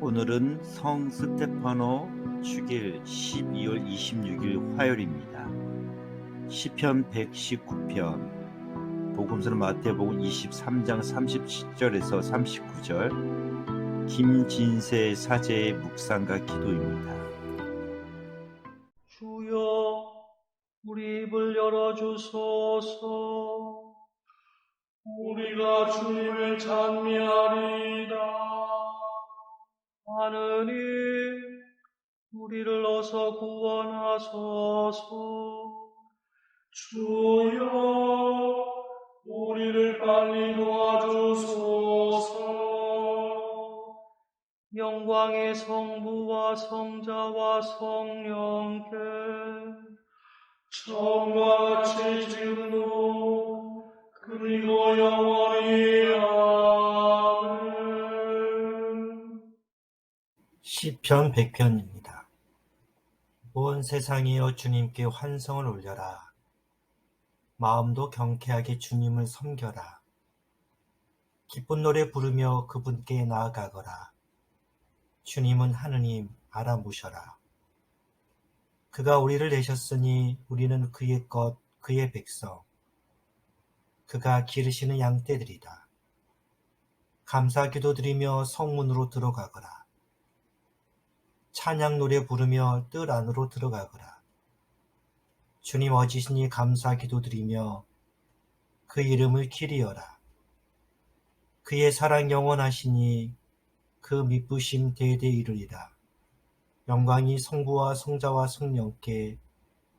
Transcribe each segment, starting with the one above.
오늘은 성 스테파노 축일 12월 26일 화요일입니다. 시편 119편 복음서는 마태복음 23장 37절에서 39절 김진세 사제의 묵상과 기도입니다. 구원하소서. 주여 우리를 빨리 도와주소서. 영광의 성부와 성자와 성령께 처음과 같이 지금도 그리고 영원히 아멘. 시편 100편입니다. 온 세상이여 주님께 환성을 올려라. 마음도 경쾌하게 주님을 섬겨라. 기쁜 노래 부르며 그분께 나아가거라. 주님은 하느님 알아보셔라. 그가 우리를 내셨으니 우리는 그의 것, 그의 백성. 그가 기르시는 양떼들이다. 감사 기도 드리며 성문으로 들어가거라. 찬양 노래 부르며 뜰 안으로 들어가거라. 주님 어지시니 감사 기도 드리며 그 이름을 기리어라. 그의 사랑 영원하시니 그 미쁘심 대대 이르리라. 영광이 성부와 성자와 성령께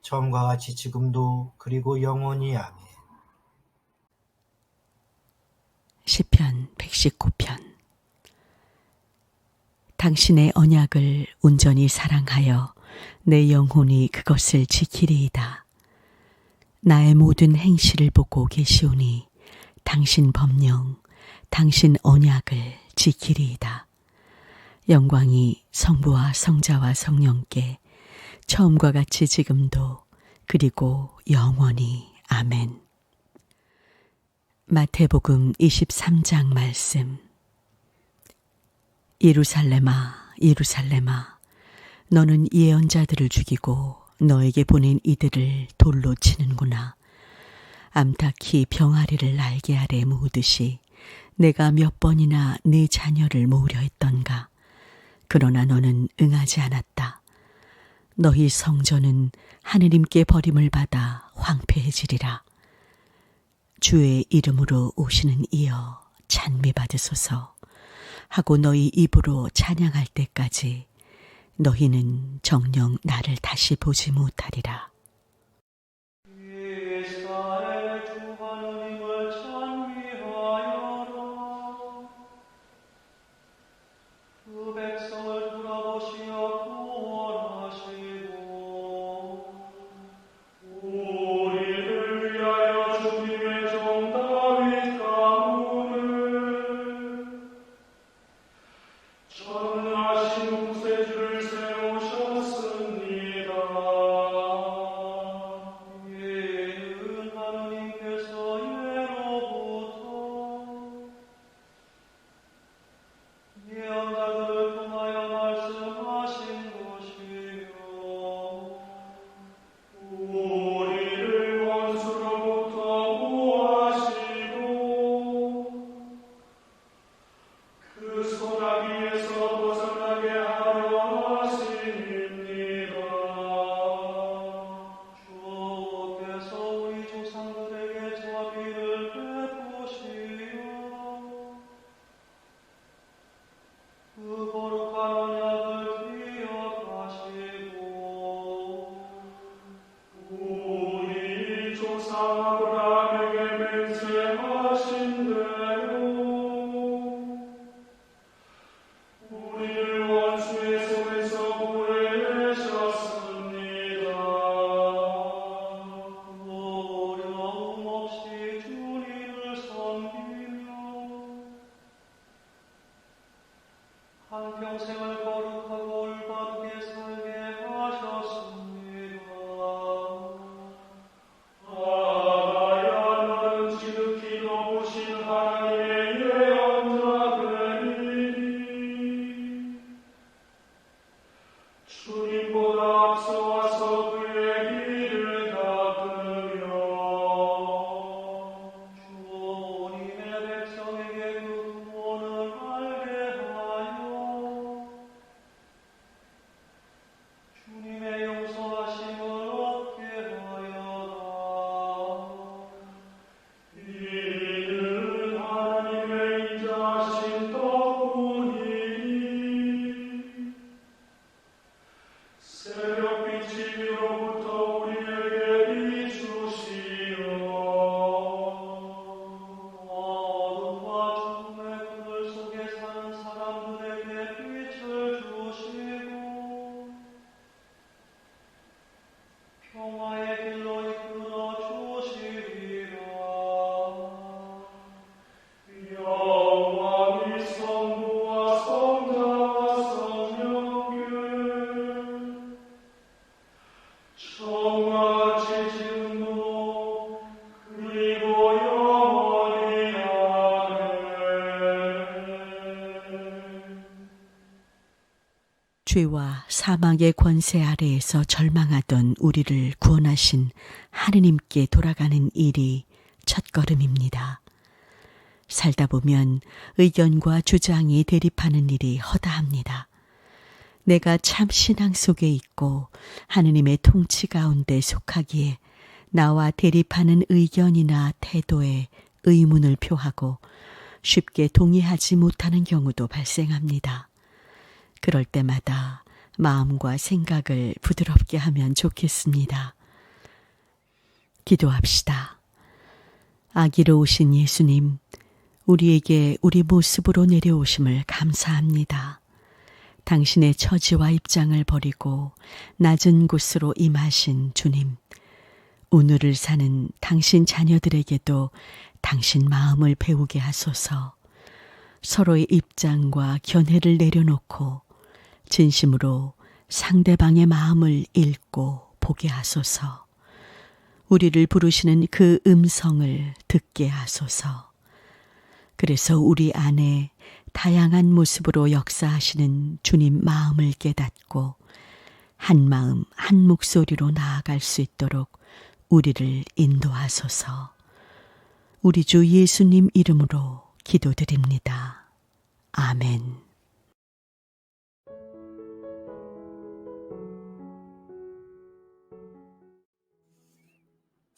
처음과 같이 지금도 그리고 영원히 아멘. 시편 119편 당신의 언약을 온전히 사랑하여 내 영혼이 그것을 지키리이다. 나의 모든 행실을 보고 계시오니 당신 법령, 당신 언약을 지키리이다. 영광이 성부와 성자와 성령께 처음과 같이 지금도 그리고 영원히 아멘. 마태복음 23장 말씀 예루살렘아 예루살렘아 너는 예언자들을 죽이고 너에게 보낸 이들을 돌로 치는구나. 암탉이 병아리를 날개 아래 모으듯이 내가 몇 번이나 네 자녀를 모으려 했던가. 그러나 너는 응하지 않았다. 너희 성전은 하느님께 버림을 받아 황폐해지리라. 주의 이름으로 오시는 이여 찬미 받으소서 하고 너희 입으로 찬양할 때까지 너희는 정녕 나를 다시 보지 못하리라. 한 죄와 사망의 권세 아래에서 절망하던 우리를 구원하신 하느님께 돌아가는 일이 첫걸음입니다. 살다 보면 의견과 주장이 대립하는 일이 허다합니다. 내가 참 신앙 속에 있고 하느님의 통치 가운데 속하기에 나와 대립하는 의견이나 태도에 의문을 표하고 쉽게 동의하지 못하는 경우도 발생합니다. 그럴 때마다 마음과 생각을 부드럽게 하면 좋겠습니다. 기도합시다. 아기로 오신 예수님, 우리에게 우리 모습으로 내려오심을 감사합니다. 당신의 처지와 입장을 버리고 낮은 곳으로 임하신 주님, 오늘을 사는 당신 자녀들에게도 당신 마음을 배우게 하소서 서로의 입장과 견해를 내려놓고 진심으로 상대방의 마음을 읽고 보게 하소서 우리를 부르시는 그 음성을 듣게 하소서 그래서 우리 안에 다양한 모습으로 역사하시는 주님 마음을 깨닫고 한 마음 한 목소리로 나아갈 수 있도록 우리를 인도하소서. 우리 주 예수님 이름으로 기도드립니다. 아멘.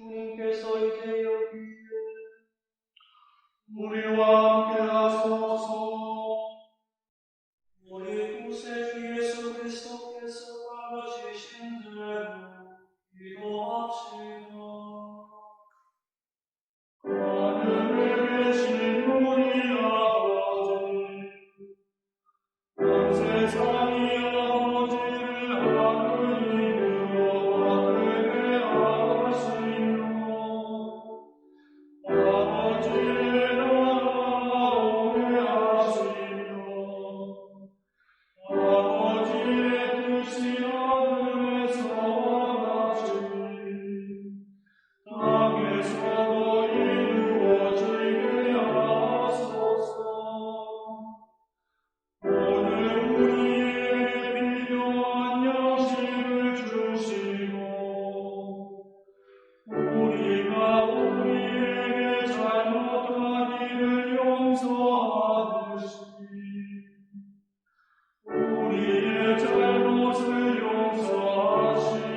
Cunque solite ocie, Murioam creas morso, Moretus et Iesu Christo, Iesu Parvace scendero, Ego acceno, 잘못을 용서하시고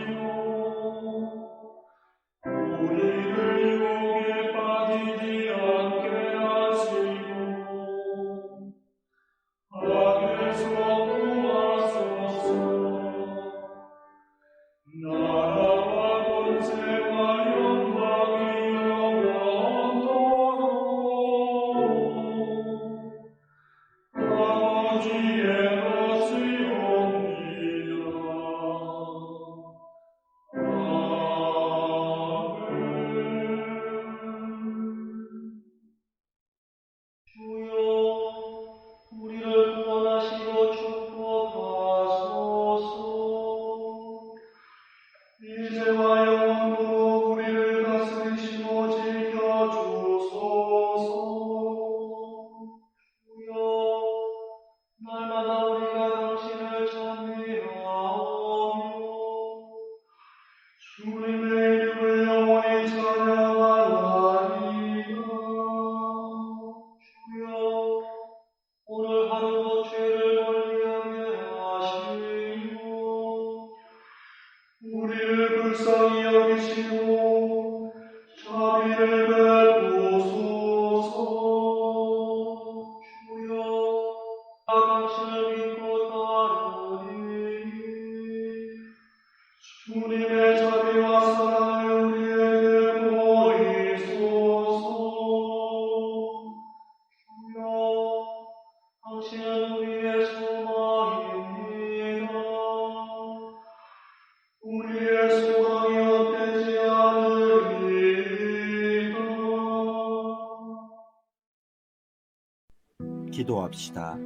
기도합시다.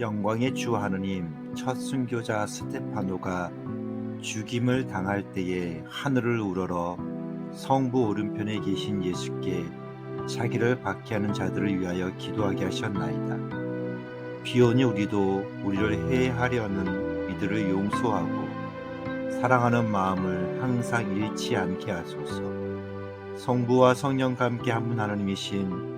영광의 주 하느님, 첫 순교자 스테파노가 죽임을 당할 때에 하늘을 우러러 성부 오른편에 계신 예수께 자기를 박해하는 자들을 위하여 기도하게 하셨나이다. 비오니 우리도 우리를 해하려는 이들을 용서하고 사랑하는 마음을 항상 잃지 않게 하소서. 성부와 성령과 함께 한 분 하나님이신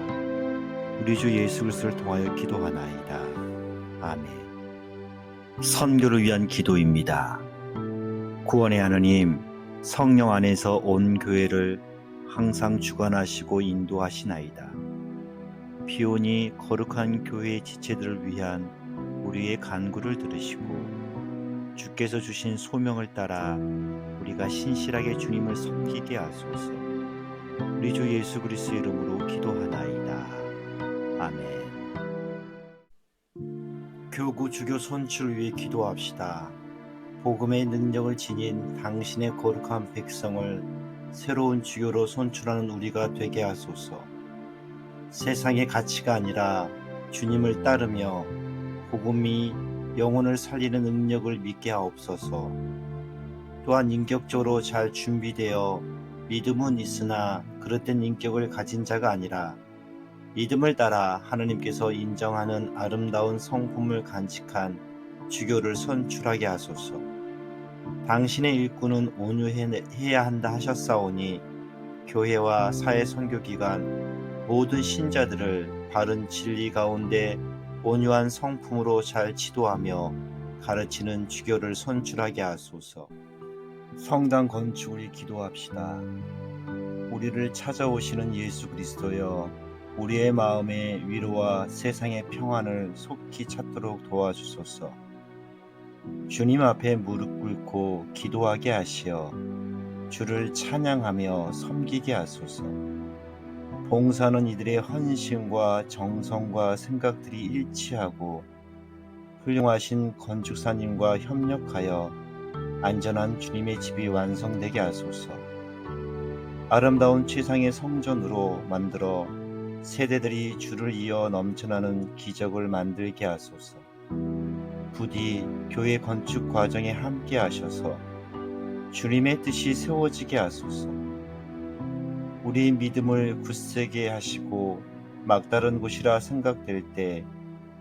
우리 주 예수 그리스도를 통하여 기도하나이다. 아멘. 선교를 위한 기도입니다. 구원의 하느님, 성령 안에서 온 교회를 항상 주관하시고 인도하시나이다. 비오니 거룩한 교회의 지체들을 위한 우리의 간구를 들으시고 주께서 주신 소명을 따라 우리가 신실하게 주님을 섬기게 하소서. 우리 주 예수 그리스도 이름으로 기도하나이다. 교구 주교 선출을 위해 기도합시다. 복음의 능력을 지닌 당신의 거룩한 백성을 새로운 주교로 선출하는 우리가 되게 하소서. 세상의 가치가 아니라 주님을 따르며 복음이 영혼을 살리는 능력을 믿게 하옵소서. 또한 인격적으로 잘 준비되어 믿음은 있으나 그릇된 인격을 가진 자가 아니라 믿음을 따라 하느님께서 인정하는 아름다운 성품을 간직한 주교를 선출하게 하소서. 당신의 일꾼은 온유해야 한다 하셨사오니 교회와 사회 선교 기관 모든 신자들을 바른 진리 가운데 온유한 성품으로 잘 지도하며 가르치는 주교를 선출하게 하소서. 성당 건축을 기도합시다. 우리를 찾아오시는 예수 그리스도여 우리의 마음의 위로와 세상의 평안을 속히 찾도록 도와주소서. 주님 앞에 무릎 꿇고 기도하게 하시어 주를 찬양하며 섬기게 하소서. 봉사는 이들의 헌신과 정성과 생각들이 일치하고 훌륭하신 건축사님과 협력하여 안전한 주님의 집이 완성되게 하소서. 아름다운 최상의 성전으로 만들어 세대들이 주를 이어 넘쳐나는 기적을 만들게 하소서. 부디 교회 건축 과정에 함께 하셔서 주님의 뜻이 세워지게 하소서. 우리 믿음을 굳세게 하시고 막다른 곳이라 생각될 때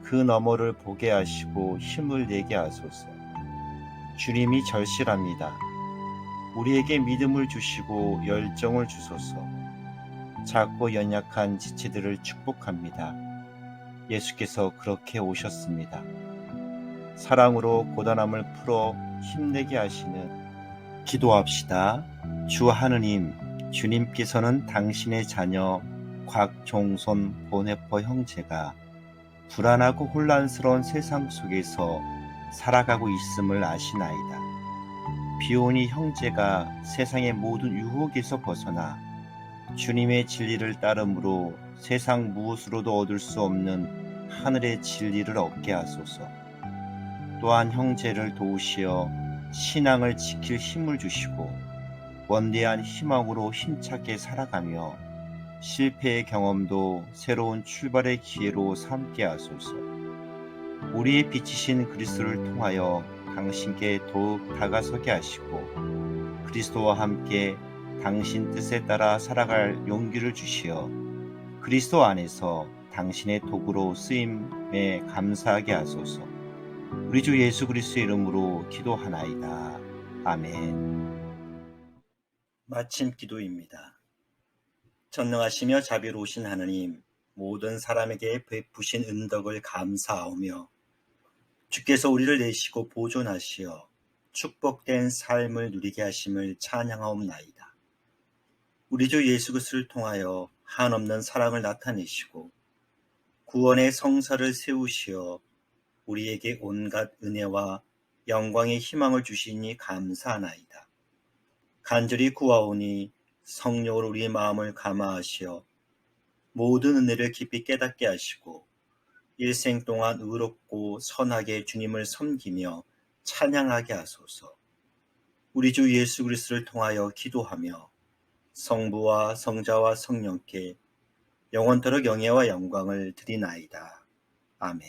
그 너머를 보게 하시고 힘을 내게 하소서. 주님이 절실합니다. 우리에게 믿음을 주시고 열정을 주소서. 작고 연약한 지체들을 축복합니다. 예수께서 그렇게 오셨습니다. 사랑으로 고단함을 풀어 힘내게 하시는 기도합시다. 주 하느님, 주님께서는 당신의 자녀 곽종손 보네퍼 형제가 불안하고 혼란스러운 세상 속에서 살아가고 있음을 아시나이다. 비오니 형제가 세상의 모든 유혹에서 벗어나 주님의 진리를 따름으로 세상 무엇으로도 얻을 수 없는 하늘의 진리를 얻게 하소서. 또한 형제를 도우시어 신앙을 지킬 힘을 주시고 원대한 희망으로 힘차게 살아가며 실패의 경험도 새로운 출발의 기회로 삼게 하소서. 우리의 빛이신 그리스도를 통하여 당신께 더욱 다가서게 하시고 그리스도와 함께 당신 뜻에 따라 살아갈 용기를 주시어 그리스도 안에서 당신의 도구로 쓰임에 감사하게 하소서. 우리 주 예수 그리스도의 이름으로 기도하나이다. 아멘. 마침 기도입니다. 전능하시며 자비로우신 하나님, 모든 사람에게 베푸신 은덕을 감사하오며 주께서 우리를 내시고 보존하시어 축복된 삶을 누리게 하심을 찬양하옵나이다. 우리 주 예수 그리스도를 통하여 한없는 사랑을 나타내시고 구원의 성사를 세우시어 우리에게 온갖 은혜와 영광의 희망을 주시니 감사하나이다. 간절히 구하오니 성령으로 우리의 마음을 감화하시어 모든 은혜를 깊이 깨닫게 하시고 일생 동안 의롭고 선하게 주님을 섬기며 찬양하게 하소서. 우리 주 예수 그리스도를 통하여 기도하며 성부와 성자와 성령께 영원토록 영예와 영광을 드리나이다. 아멘.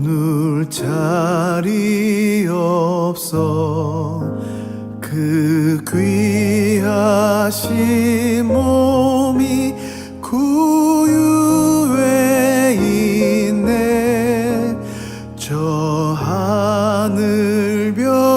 눌 자리 없어 그 귀하신 몸이 구유에 있네. 저 하늘 별